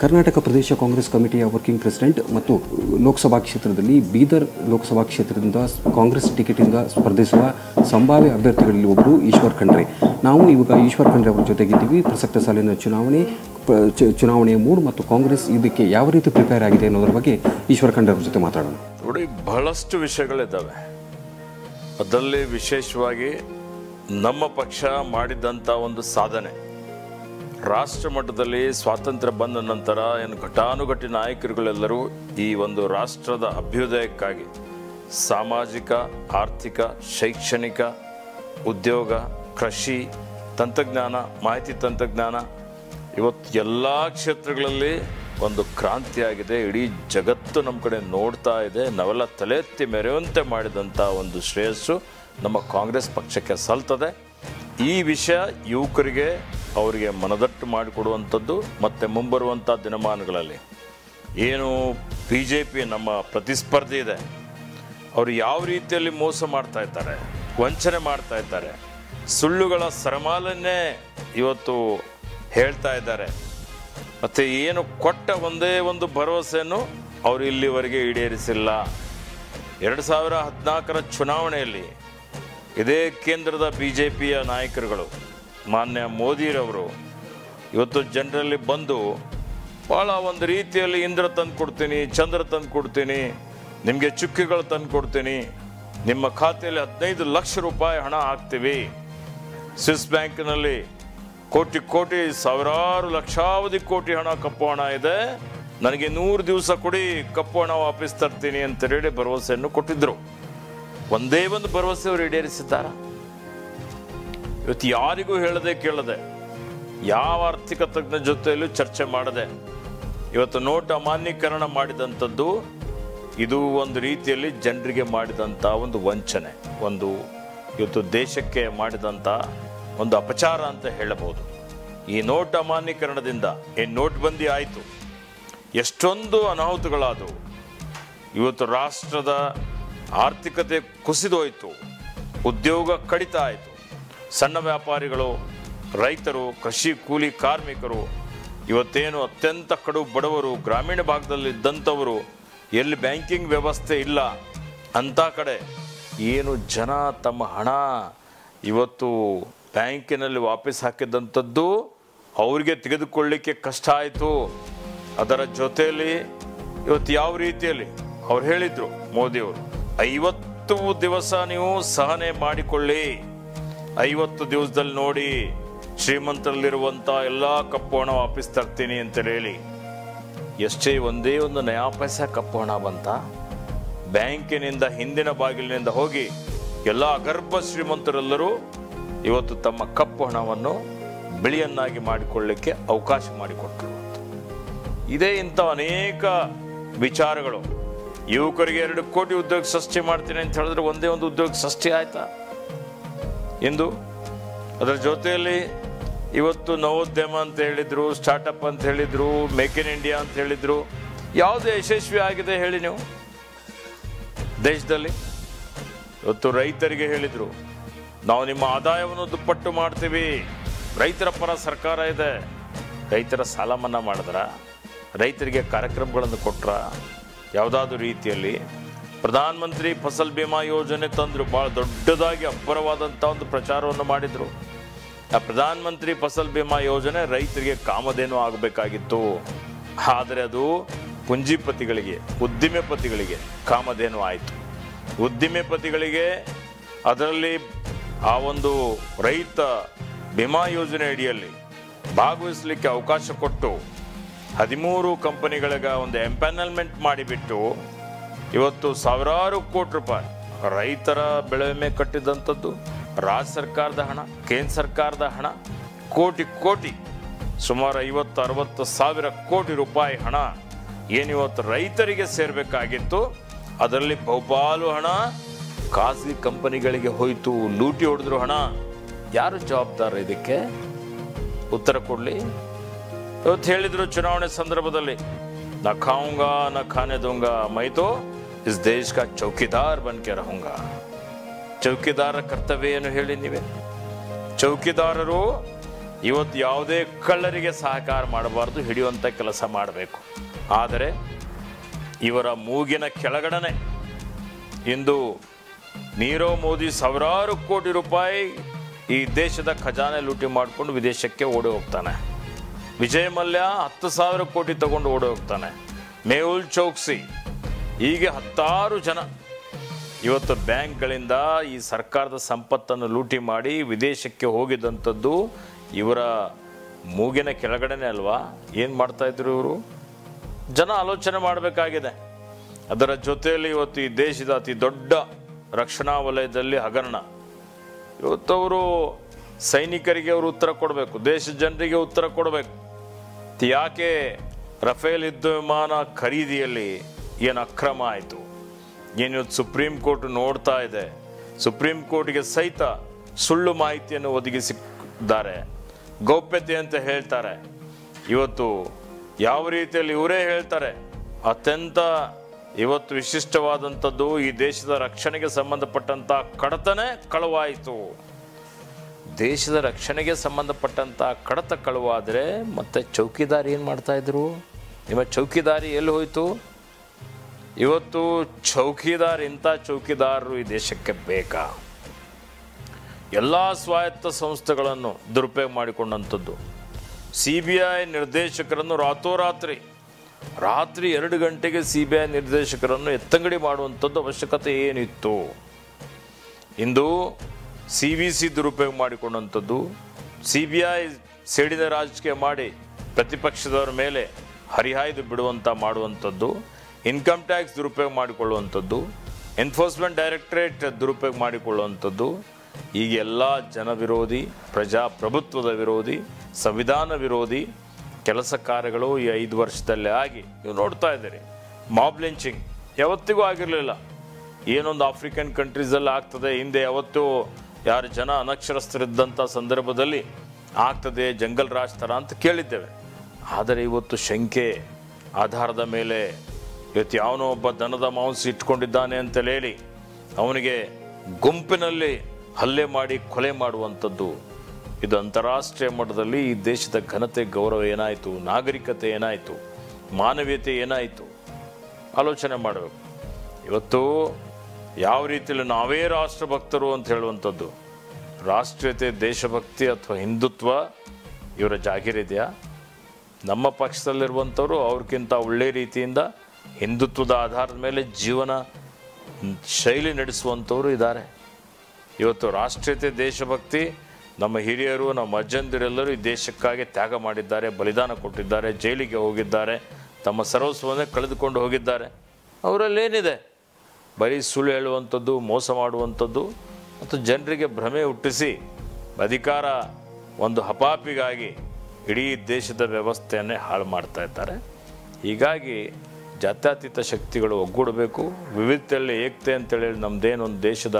ಕರ್ನಾಟಕ ಪ್ರದೇಶ Congress ಕಮಿಟಿಯ working president ಮತ್ತು ಲೋಕಸಭಾ ಕ್ಷೇತ್ರದಲ್ಲಿ ಬೀದರ್ ಲೋಕಸಭಾ ಕ್ಷೇತ್ರದಿಂದ ಕಾಂಗ್ರೆಸ್ ಟಿಕೆಟಿಂದ ಸ್ಪರ್ಧಿಸುವ ಸಂಭಾವ್ಯ ಅಭ್ಯರ್ಥಿಗಳಲ್ಲಿ ಒಬ್ಬರು ಈಶ್ವರ್ ಖಂಡ್ರೆ. ನಾವು ಇವಾಗ ಈಶ್ವರ್ ಖಂಡ್ರೆ ಅವರ ಜೊತೆಗಿದ್ದೀವಿ. ಪ್ರಸಕ್ತ ಸಾಲಿನ ಚುನಾವಣೆ ಚುನಾವಣೆಯ ಮೂಡ್ ಮತ್ತು ಕಾಂಗ್ರೆಸ್ ಇದಕ್ಕೆ ಯಾವ ರೀತಿ ಪ್ರಿಪೇರ್ ಆಗಿದೆ ಅನ್ನೋದ್ರ ಬಗ್ಗೆ ಈಶ್ವರ್ ಖಂಡ್ರೆ ಅವ್ರ ಜೊತೆ ಮಾತಾಡೋಣ. ನೋಡಿ, ಬಹಳಷ್ಟು ವಿಷಯಗಳಿದ್ದಾವೆ. ಅದರಲ್ಲಿ ವಿಶೇಷವಾಗಿ ನಮ್ಮ ಪಕ್ಷ ಮಾಡಿದಂಥ ಒಂದು ಸಾಧನೆ. ರಾಷ್ಟ್ರ ಮಟ್ಟದಲ್ಲಿ ಸ್ವಾತಂತ್ರ್ಯ ಬಂದ ನಂತರ ಏನು ಘಟಾನುಘಟಿ ನಾಯಕರುಗಳೆಲ್ಲರೂ ಈ ಒಂದು ರಾಷ್ಟ್ರದ ಅಭ್ಯುದಯಕ್ಕಾಗಿ ಸಾಮಾಜಿಕ, ಆರ್ಥಿಕ, ಶೈಕ್ಷಣಿಕ, ಉದ್ಯೋಗ, ಕೃಷಿ, ತಂತ್ರಜ್ಞಾನ, ಮಾಹಿತಿ ತಂತ್ರಜ್ಞಾನ ಇವತ್ತು ಎಲ್ಲ ಕ್ಷೇತ್ರಗಳಲ್ಲಿ ಒಂದು ಕ್ರಾಂತಿಯಾಗಿದೆ. ಇಡೀ ಜಗತ್ತು ನಮ್ಮ ಕಡೆ ನೋಡ್ತಾ ಇದೆ. ನಾವೆಲ್ಲ ತಲೆ ಎತ್ತಿ ಮೆರೆಯುವಂತೆ ಮಾಡಿದಂಥ ಒಂದು ಶ್ರೇಯಸ್ಸು ನಮ್ಮ ಕಾಂಗ್ರೆಸ್ ಪಕ್ಷಕ್ಕೆ ಸಲ್ತದೆ. ಈ ವಿಷಯ ಯುವಕರಿಗೆ ಅವರಿಗೆ ಮನದಟ್ಟು ಮಾಡಿಕೊಡುವಂಥದ್ದು ಮತ್ತು ಮುಂಬರುವಂಥ ದಿನಮಾನಗಳಲ್ಲಿ. ಏನು ಬಿ ಜೆ ಪಿ ನಮ್ಮ ಪ್ರತಿಸ್ಪರ್ಧಿ ಇದೆ. ಅವರು ಯಾವ ರೀತಿಯಲ್ಲಿ ಮೋಸ ಮಾಡ್ತಾ ಇದ್ದಾರೆ, ವಂಚನೆ ಮಾಡ್ತಾ ಇದ್ದಾರೆ, ಸುಳ್ಳುಗಳ ಸರಮಾಲನ್ನೇ ಇವತ್ತು ಹೇಳ್ತಾ ಇದ್ದಾರೆ. ಮತ್ತು ಏನು ಕೊಟ್ಟ ಒಂದೇ ಒಂದು ಭರವಸೆಯನ್ನು ಅವರು ಇಲ್ಲಿವರೆಗೆ ಈಡೇರಿಸಿಲ್ಲ. ಎರಡು ಸಾವಿರ ಹದಿನಾಲ್ಕರ ಚುನಾವಣೆಯಲ್ಲಿ ಇದೇ ಕೇಂದ್ರದ ಬಿ ಜೆ ಪಿಯ ನಾಯಕರುಗಳು ಮಾನ್ಯ ಮೋದಿರವರು, ಇವತ್ತು ಜನರಲ್ಲಿ ಬಂದು ಭಾಳ ಒಂದು ರೀತಿಯಲ್ಲಿ ಇಂದ್ರ ತಂದು ಕೊಡ್ತೀನಿ, ಚಂದ್ರ ತಂದು ಕೊಡ್ತೀನಿ, ನಿಮಗೆ ಚುಕ್ಕಿಗಳು ತಂದು ಕೊಡ್ತೀನಿ, ನಿಮ್ಮ ಖಾತೆಯಲ್ಲಿ ಹದಿನೈದು ಲಕ್ಷ ರೂಪಾಯಿ ಹಣ ಹಾಕ್ತೀವಿ. ಸ್ವಿಸ್ ಬ್ಯಾಂಕ್ನಲ್ಲಿ ಕೋಟಿ ಕೋಟಿ, ಸಾವಿರಾರು ಲಕ್ಷಾವಧಿ ಕೋಟಿ ಹಣ ಕಪ್ಪು ಹಣ ಇದೆ. ನನಗೆ ನೂರು ದಿವಸ ಕೊಡಿ, ಕಪ್ಪು ಹಣ ವಾಪಸ್ ತರ್ತೀನಿ ಅಂತ ಹೇಳಿ ಭರವಸೆಯನ್ನು ಕೊಟ್ಟಿದ್ರು. ಒಂದೇ ಒಂದು ಭರವಸೆ ಅವರು ಈಡೇರಿಸಿದ್ದಾರ? ಇವತ್ತು ಯಾರಿಗೂ ಹೇಳದೆ ಕೇಳದೆ ಯಾವ ಆರ್ಥಿಕ ತಜ್ಞ ಜೊತೆಯಲ್ಲೂ ಚರ್ಚೆ ಮಾಡದೆ ಇವತ್ತು ನೋಟ್ ಅಮಾನ್ಯೀಕರಣ ಮಾಡಿದಂಥದ್ದು ಇದು ಒಂದು ರೀತಿಯಲ್ಲಿ ಜನರಿಗೆ ಮಾಡಿದಂಥ ಒಂದು ವಂಚನೆ, ಒಂದು ಇವತ್ತು ದೇಶಕ್ಕೆ ಮಾಡಿದಂಥ ಒಂದು ಅಪಚಾರ ಅಂತ ಹೇಳಬಹುದು. ಈ ನೋಟ್ ಅಮಾನ್ಯೀಕರಣದಿಂದ ಏನು ನೋಟ್ಬಂದಿ ಆಯಿತು. ಎಷ್ಟೊಂದು ಅನಾಹುತಗಳಾದವು. ಇವತ್ತು ರಾಷ್ಟ್ರದ ಆರ್ಥಿಕತೆ ಕುಸಿದೋಯಿತು. ಉದ್ಯೋಗ ಕಡಿತ ಆಯಿತು. ಸಣ್ಣ ವ್ಯಾಪಾರಿಗಳು, ರೈತರು, ಕೃಷಿ ಕೂಲಿ ಕಾರ್ಮಿಕರು, ಇವತ್ತೇನು ಅತ್ಯಂತ ಕಡು ಬಡವರು, ಗ್ರಾಮೀಣ ಭಾಗದಲ್ಲಿ ಇದ್ದಂಥವರು ಎಲ್ಲಿ ಬ್ಯಾಂಕಿಂಗ್ ವ್ಯವಸ್ಥೆ ಇಲ್ಲ ಅಂಥ ಕಡೆ ಏನು ಜನ ತಮ್ಮ ಹಣ ಇವತ್ತು ಬ್ಯಾಂಕಿನಲ್ಲಿ ವಾಪಸ್ ಹಾಕಿದಂಥದ್ದು ಅವರಿಗೆ ತೆಗೆದುಕೊಳ್ಳಿಕ್ಕೆ ಕಷ್ಟ ಆಯಿತು. ಅದರ ಜೊತೆಯಲ್ಲಿ ಇವತ್ತು ಯಾವ ರೀತಿಯಲ್ಲಿ ಅವ್ರು ಹೇಳಿದರು ಮೋದಿಯವರು, ಐವತ್ತು ದಿವಸ ನೀವು ಸಹನೆ ಮಾಡಿಕೊಳ್ಳಿ. ಐವತ್ತು ದಿವಸದಲ್ಲಿ ನೋಡಿ ಶ್ರೀಮಂತರಲ್ಲಿರುವಂಥ ಎಲ್ಲ ಕಪ್ಪು ಹಣ ವಾಪಸ್ ತರ್ತೀನಿ ಅಂತ ಹೇಳಿ. ಎಷ್ಟೇ ಒಂದೇ ಒಂದು ನಯಾ ಪೈಸೆ ಕಪ್ಪು ಹಣ ಬಂತ. ಬ್ಯಾಂಕಿನಿಂದ ಹಿಂದಿನ ಬಾಗಿಲಿನಿಂದ ಹೋಗಿ ಎಲ್ಲ ಅಗರ್ಭ ಶ್ರೀಮಂತರೆಲ್ಲರೂ ಇವತ್ತು ತಮ್ಮ ಕಪ್ಪು ಹಣವನ್ನು ಬಿಳಿಯನ್ನಾಗಿ ಮಾಡಿಕೊಳ್ಳಿಕ್ಕೆ ಅವಕಾಶ ಮಾಡಿಕೊಟ್ಟರು ಇದೇ ಇಂಥ ಅನೇಕ ವಿಚಾರಗಳು. ಯುವಕರಿಗೆ ಎರಡು ಕೋಟಿ ಉದ್ಯೋಗ ಸೃಷ್ಟಿ ಮಾಡ್ತೀನಿ ಅಂತ ಹೇಳಿದ್ರೆ ಒಂದೇ ಒಂದು ಉದ್ಯೋಗ ಸೃಷ್ಟಿ ಆಯ್ತಾ? ಎಂದು ಅದರ ಜೊತೆಯಲ್ಲಿ ಇವತ್ತು ನವೋದ್ಯಮ ಅಂತ ಹೇಳಿದ್ರು ಸ್ಟಾರ್ಟಪ್ ಅಂತ ಹೇಳಿದ್ರು ಮೇಕ್ ಇನ್ ಇಂಡಿಯಾ ಅಂತ ಹೇಳಿದ್ರು, ಯಾವುದು ಯಶಸ್ವಿ ಆಗಿದೆ ಹೇಳಿ ನೀವು? ದೇಶದಲ್ಲಿ? ಇವತ್ತು ರೈತರಿಗೆ ಹೇಳಿದ್ರು, ನಾವು ನಿಮ್ಮ ಆದಾಯವನ್ನು ದುಪ್ಪಟ್ಟು ಮಾಡ್ತೀವಿ. ರೈತರ ಪರ ಸರ್ಕಾರ ಇದೆ. ರೈತರ ಸಾಲ ಮನ್ನಾ ಮಾಡಿದ್ರ? ರೈತರಿಗೆ ಕಾರ್ಯಕ್ರಮಗಳನ್ನು ಕೊಟ್ರ? ಯಾವುದಾದ್ರೂ ರೀತಿಯಲ್ಲಿ ಪ್ರಧಾನ ಮಂತ್ರಿ ಫಸಲ್ ಬಿಮಾ ಯೋಜನೆ ತಂದರು ಭಾಳ ದೊಡ್ಡದಾಗಿ ಅಬ್ಬರವಾದಂಥ ಒಂದು ಪ್ರಚಾರವನ್ನು ಮಾಡಿದರು. ಆ ಪ್ರಧಾನಮಂತ್ರಿ ಫಸಲ್ ಬಿಮಾ ಯೋಜನೆ ರೈತರಿಗೆ ಕಾಮಧೇನು ಆಗಬೇಕಾಗಿತ್ತು. ಆದರೆ ಅದು ಪುಂಜಿಪತಿಗಳಿಗೆ, ಉದ್ದಿಮೆಪತಿಗಳಿಗೆ ಕಾಮಧೇನು ಆಯಿತು. ಉದ್ದಿಮೆಪತಿಗಳಿಗೆ ಅದರಲ್ಲಿ ಆ ಒಂದು ರೈತ ಭೀಮಾ ಯೋಜನೆ ಅಡಿಯಲ್ಲಿ ಭಾಗವಹಿಸಲಿಕ್ಕೆ ಅವಕಾಶ ಕೊಟ್ಟು ಹದಿಮೂರು ಕಂಪನಿಗಳಿಗೆ ಒಂದು ಎಂಪ್ಯಾನಲ್ಮೆಂಟ್ ಮಾಡಿಬಿಟ್ಟು ಇವತ್ತು ಸಾವಿರಾರು ಕೋಟಿ ರೂಪಾಯಿ ರೈತರ ಬೆಳೆ ವಿಮೆ ಕಟ್ಟಿದಂಥದ್ದು ರಾಜ್ಯ ಸರ್ಕಾರದ ಹಣ, ಕೇಂದ್ರ ಸರ್ಕಾರದ ಹಣ, ಕೋಟಿ ಕೋಟಿ, ಸುಮಾರು ಐವತ್ತು, ಅರವತ್ತು ಸಾವಿರ ಕೋಟಿ ರೂಪಾಯಿ ಹಣ ಏನಿವತ್ತು ರೈತರಿಗೆ ಸೇರಬೇಕಾಗಿತ್ತು. ಅದರಲ್ಲಿ ಬಹುಪಾಲು ಹಣ ಖಾಸಗಿ ಕಂಪನಿಗಳಿಗೆ ಹೋಯಿತು, ಲೂಟಿ ಹೊಡೆದ್ರು ಹಣ. ಯಾರು ಜವಾಬ್ದಾರ ಇದಕ್ಕೆ? ಉತ್ತರ ಕೊಡಲಿ. ಇವತ್ತು ಹೇಳಿದರು ಚುನಾವಣೆ ಸಂದರ್ಭದಲ್ಲಿ, ನಖಾಂಗ ನಖಾನೆ ದೊಂಗ ಮೈತೋ. इस देश का चौकीदार बन के रहूंगा ಚೌಕಿದಾರ ಕರ್ತವ್ಯ ಏನು ಹೇಳಿ ನೀವೇ ಚೌಕಿದಾರರು ಇವತ್ತು ಯಾವುದೇ ಕಳ್ಳರಿಗೆ ಸಹಕಾರ ಮಾಡಬಾರ್ದು ಹಿಡಿಯುವಂಥ ಕೆಲಸ ಮಾಡಬೇಕು ಆದರೆ ಇವರ ಮೂಗಿನ ಕೆಳಗಡನೆ ಇಂದು ನೀರವ್ ಮೋದಿ ಸಾವಿರಾರು ಕೋಟಿ ರೂಪಾಯಿ ಈ ದೇಶದ ಖಜಾನೆ ಲೂಟಿ ಮಾಡಿಕೊಂಡು ವಿದೇಶಕ್ಕೆ ಓಡಿ ಹೋಗ್ತಾನೆ ವಿಜಯ್ ಮಲ್ಯ ಹತ್ತು ಸಾವಿರ ಕೋಟಿ ತಗೊಂಡು ಓಡಿ ಹೋಗ್ತಾನೆ ಮೇಹುಲ್ ಚೌಕ್ಸಿ ಹೀಗೆ ಹತ್ತಾರು ಜನ ಇವತ್ತು ಬ್ಯಾಂಕ್ಗಳಿಂದ ಈ ಸರ್ಕಾರದ ಸಂಪತ್ತನ್ನು ಲೂಟಿ ಮಾಡಿ ವಿದೇಶಕ್ಕೆ ಹೋಗಿದ್ದಂಥದ್ದು ಇವರ ಮೂಗಿನ ಕೆಳಗಡೆನೆ ಅಲ್ವಾ? ಏನು ಮಾಡ್ತಾ ಇದ್ರು ಇವರು? ಜನ ಆಲೋಚನೆ ಮಾಡಬೇಕಾಗಿದೆ. ಅದರ ಜೊತೆಯಲ್ಲಿ ಇವತ್ತು ಈ ದೇಶದ ಅತಿ ದೊಡ್ಡ ರಕ್ಷಣಾ ವಲಯದಲ್ಲಿ ಹಗರಣ. ಇವತ್ತು ಅವರು ಸೈನಿಕರಿಗೆ ಅವರು ಉತ್ತರ ಕೊಡಬೇಕು ದೇಶದ ಜನರಿಗೆ ಉತ್ತರ ಕೊಡಬೇಕು. ಯಾಕೆ ರಫೇಲ್ ಯುದ್ಧ ವಿಮಾನ ಖರೀದಿಯಲ್ಲಿ ಏನು ಅಕ್ರಮ ಆಯಿತು? ಏನು ಸುಪ್ರೀಂ ಕೋರ್ಟ್ ನೋಡ್ತಾ ಇದೆ. ಸುಪ್ರೀಂ ಕೋರ್ಟ್ಗೆ ಸಹಿತ ಸುಳ್ಳು ಮಾಹಿತಿಯನ್ನು ಒದಗಿಸಿದ್ದಾರೆ. ಗೌಪ್ಯತೆ ಅಂತ ಹೇಳ್ತಾರೆ. ಇವತ್ತು ಯಾವ ರೀತಿಯಲ್ಲಿ ಇವರೇ ಹೇಳ್ತಾರೆ? ಅತ್ಯಂತ ಇವತ್ತು ವಿಶಿಷ್ಟವಾದಂಥದ್ದು ಈ ದೇಶದ ರಕ್ಷಣೆಗೆ ಸಂಬಂಧಪಟ್ಟಂತ ಕಡತನೇ ಕಳುವಾಯಿತು. ದೇಶದ ರಕ್ಷಣೆಗೆ ಸಂಬಂಧಪಟ್ಟಂತ ಕಡತ ಕಳುವಾದರೆ ಮತ್ತೆ ಚೌಕಿದಾರಿ ಏನು ಮಾಡ್ತಾ ಇದ್ರು? ನಿಮ್ಮ ಚೌಕಿದಾರಿ ಎಲ್ಲಿ ಹೋಯ್ತು? ಇವತ್ತು ಚೌಕಿದಾರ್ ಇಂಥ ಚೌಕಿದಾರರು ಈ ದೇಶಕ್ಕೆ ಬೇಕಾ? ಎಲ್ಲ ಸ್ವಾಯತ್ತ ಸಂಸ್ಥೆಗಳನ್ನು ದುರುಪಯೋಗ ಮಾಡಿಕೊಂಡಂಥದ್ದು. ಸಿ ಬಿ ಐ ನಿರ್ದೇಶಕರನ್ನು ರಾತ್ರೋರಾತ್ರಿ ರಾತ್ರಿ ಎರಡು ಗಂಟೆಗೆ ಸಿ ಬಿ ಐ ನಿರ್ದೇಶಕರನ್ನು ಎತ್ತಂಗಡಿ ಮಾಡುವಂಥದ್ದು ಅವಶ್ಯಕತೆ ಏನಿತ್ತು? ಇಂದು ಸಿ ವಿ ಸಿ ದುರುಪಯೋಗ ಮಾಡಿಕೊಂಡಂಥದ್ದು, ಸಿ ಬಿ ಐ ಸೇಡಿನ ರಾಜಕೀಯ ಮಾಡಿ ಪ್ರತಿಪಕ್ಷದವರ ಮೇಲೆ ಹರಿಹಾಯ್ದು ಬಿಡುವಂಥ ಮಾಡುವಂಥದ್ದು ಇನ್ಕಮ್ ಟ್ಯಾಕ್ಸ್ ದುರುಪಯೋಗ ಮಾಡಿಕೊಳ್ಳುವಂಥದ್ದು ಎನ್ಫೋರ್ಸ್ಮೆಂಟ್ ಡೈರೆಕ್ಟರೇಟ್ ದುರುಪಯೋಗ ಮಾಡಿಕೊಳ್ಳುವಂಥದ್ದು ಈಗೆಲ್ಲ ಜನ ವಿರೋಧಿ, ಪ್ರಜಾಪ್ರಭುತ್ವದ ವಿರೋಧಿ, ಸಂವಿಧಾನ ವಿರೋಧಿ ಕೆಲಸ ಕಾರ್ಯಗಳು ಈ ಐದು ವರ್ಷದಲ್ಲೇ ಆಗಿ. ನೀವು ನೋಡ್ತಾ ಇದ್ದೀರಿ ಮಾಬ್ ಲಿಂಚಿಂಗ್ ಯಾವತ್ತಿಗೂ ಆಗಿರಲಿಲ್ಲ. ಏನೊಂದು ಆಫ್ರಿಕನ್ ಕಂಟ್ರೀಸಲ್ಲಿ ಆಗ್ತದೆ, ಹಿಂದೆ ಯಾವತ್ತೂ ಯಾರು ಜನ ಅನಕ್ಷರಸ್ಥರಿದ್ದಂಥ ಸಂದರ್ಭದಲ್ಲಿ ಆಗ್ತದೆ, ಜಂಗಲ್ ರಾಜ್ ಥರ ಅಂತ ಕೇಳಿದ್ದೇವೆ. ಆದರೆ ಇವತ್ತು ಶಂಕೆ, ಆಧಾರದ ಮೇಲೆ ಇವತ್ತು ಯಾವನೋ ಒಬ್ಬ ದನದ ಮಾಂಸ ಇಟ್ಕೊಂಡಿದ್ದಾನೆ ಅಂತ ಹೇಳಿ, ಅವನಿಗೆ ಗುಂಪಿನಲ್ಲಿ ಹಲ್ಲೆ ಮಾಡಿ ಕೊಲೆ ಮಾಡುವಂಥದ್ದು. ಇದು ಅಂತಾರಾಷ್ಟ್ರೀಯ ಮಟ್ಟದಲ್ಲಿ ಈ ದೇಶದ ಘನತೆ, ಗೌರವ ಏನಾಯಿತು, ನಾಗರಿಕತೆ ಏನಾಯಿತು, ಮಾನವೀಯತೆ ಏನಾಯಿತು? ಆಲೋಚನೆ ಮಾಡಬೇಕು. ಇವತ್ತು ಯಾವ ರೀತಿಯಲ್ಲಿ ನಾವೇ ರಾಷ್ಟ್ರಭಕ್ತರು ಅಂತ ಹೇಳುವಂಥದ್ದು. ರಾಷ್ಟ್ರೀಯತೆ, ದೇಶಭಕ್ತಿ ಅಥವಾ ಹಿಂದುತ್ವ ಇವರ ಜಾಗೀರಿದೆಯಾ ನಮ್ಮ ಪಕ್ಷದಲ್ಲಿರುವಂಥವರು ಅವ್ರಿಗಿಂತ ಒಳ್ಳೆ ರೀತಿಯಿಂದ ಹಿಂದುತ್ವದ ಆಧಾರದ ಮೇಲೆ ಜೀವನ ಶೈಲಿ ನಡೆಸುವಂಥವರು ಇದ್ದಾರೆ. ಇವತ್ತು ರಾಷ್ಟ್ರೀಯತೆ, ದೇಶಭಕ್ತಿ, ನಮ್ಮ ಹಿರಿಯರು, ನಮ್ಮ ಅಜ್ಜಂದಿರೆಲ್ಲರೂ ಈ ದೇಶಕ್ಕಾಗಿ ತ್ಯಾಗ ಮಾಡಿದ್ದಾರೆ, ಬಲಿದಾನ ಕೊಟ್ಟಿದ್ದಾರೆ, ಜೈಲಿಗೆ ಹೋಗಿದ್ದಾರೆ, ತಮ್ಮ ಸರ್ವಸ್ವವನ್ನೇ ಕಳೆದುಕೊಂಡು ಹೋಗಿದ್ದಾರೆ. ಅವರಲ್ಲೇನಿದೆ? ಬರೀ ಸುಳ್ಳು ಹೇಳುವಂಥದ್ದು, ಮೋಸ ಮಾಡುವಂಥದ್ದು ಮತ್ತು ಜನರಿಗೆ ಭ್ರಮೆ ಹುಟ್ಟಿಸಿ ಅಧಿಕಾರ ಒಂದು ಹಪಾಪಿಗಾಗಿ ಇಡೀ ದೇಶದ ವ್ಯವಸ್ಥೆಯನ್ನೇ ಹಾಳು ಮಾಡ್ತಾ ಇದ್ದಾರೆ. ಹೀಗಾಗಿ ಜಾತ್ಯತೀತ ಶಕ್ತಿಗಳು ಒಗ್ಗೂಡಬೇಕು. ವಿವಿಧತೆಯಲ್ಲಿ ಏಕತೆ ಅಂತೇಳಿ ನಮ್ಮದೇನೊಂದು ದೇಶದ